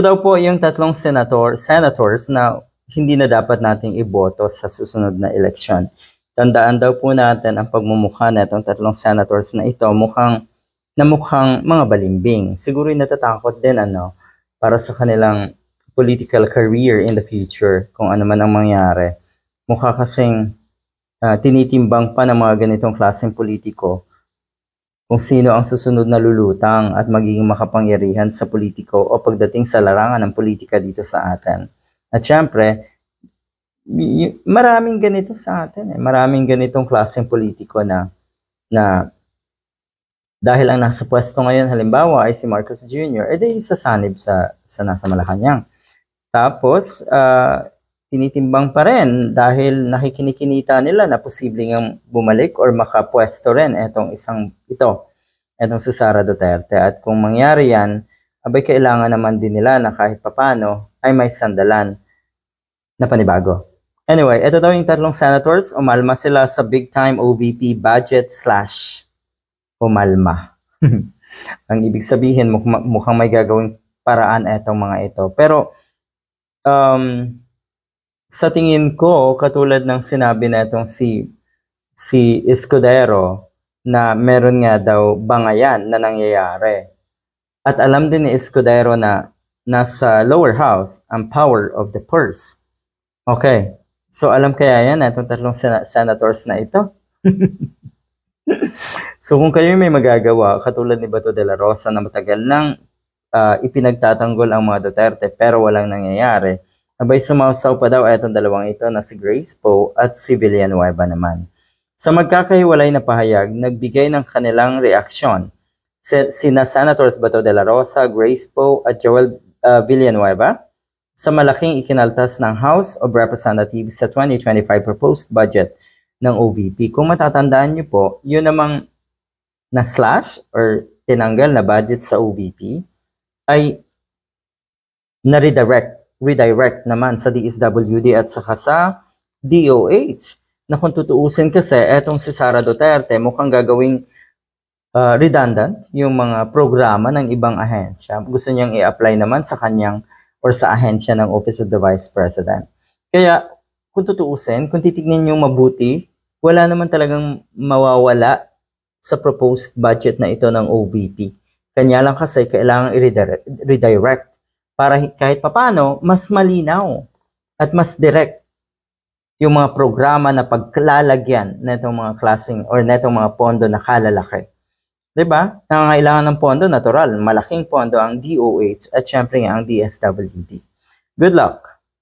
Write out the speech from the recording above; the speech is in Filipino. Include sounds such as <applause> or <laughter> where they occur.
Ito daw po yung tatlong senator, senators na hindi na dapat nating iboto sa susunod na eleksyon. Tandaan daw po natin ang pagmumukha na itong tatlong senators na ito mukhang na mukhang mga balimbing. Siguro natatakot din ano para sa kanilang political career in the future kung ano man ang mangyari. Mukha kasing ah, tinitimbang pa ng mga ganitong klaseng politiko kung sino ang susunod na lulutang at magiging makapangyarihan sa politiko o pagdating sa larangan ng politika dito sa atin. At syempre, maraming ganito sa atin. Eh. Maraming ganitong klaseng politiko na na dahil ang nasa pwesto ngayon halimbawa ay si Marcos Jr., edi sasanib sa, sa nasa Malacanang. Tapos, ah, tinitimbang pa rin dahil nakikinikinita nila na posibleng ang bumalik or makapwesto rin etong isang ito, etong si Sara Duterte. At kung mangyari yan, abay kailangan naman din nila na kahit papano ay may sandalan na panibago. Anyway, ito daw yung tatlong senators, umalma sila sa big time OVP budget slash umalma. <laughs> ang ibig sabihin, mukhang, may gagawing paraan etong mga ito. Pero, um, sa tingin ko, katulad ng sinabi na itong si, si Escudero, na meron nga daw bangayan na nangyayari. At alam din ni Escudero na nasa lower house ang power of the purse. Okay. So alam kaya yan itong tatlong sena- senators na ito? <laughs> so kung kayo may magagawa, katulad ni Bato de la Rosa na matagal nang ah, ipinagtatanggol ang mga Duterte pero walang nangyayari, abay sumausaw pa daw itong dalawang ito na si Grace Poe at si Villanueva naman. Sa magkakahiwalay na pahayag, nagbigay ng kanilang reaksyon si, sina Senators Bato de la Rosa, Grace Poe at Joel ah, Villanueva sa malaking ikinaltas ng House of Representatives sa 2025 proposed budget ng OVP. Kung matatandaan niyo po, yun namang na-slash or tinanggal na budget sa OVP ay na-redirect redirect naman sa DSWD at saka sa DOH na kung tutuusin kasi etong si Sara Duterte mukhang gagawing uh, redundant yung mga programa ng ibang ahensya. Gusto niyang i-apply naman sa kanyang or sa ahensya ng Office of the Vice President. Kaya kung tutuusin, kung titignan niyo mabuti, wala naman talagang mawawala sa proposed budget na ito ng OVP. Kanya lang kasi kailangan i-redirect redirect para hi- kahit papano mas malinaw at mas direct yung mga programa na paglalagyan na itong mga klaseng or na itong mga pondo na kalalaki. 'Di ba? Nangangailangan ng pondo natural, malaking pondo ang DOH at syempre ang DSWD. Good luck.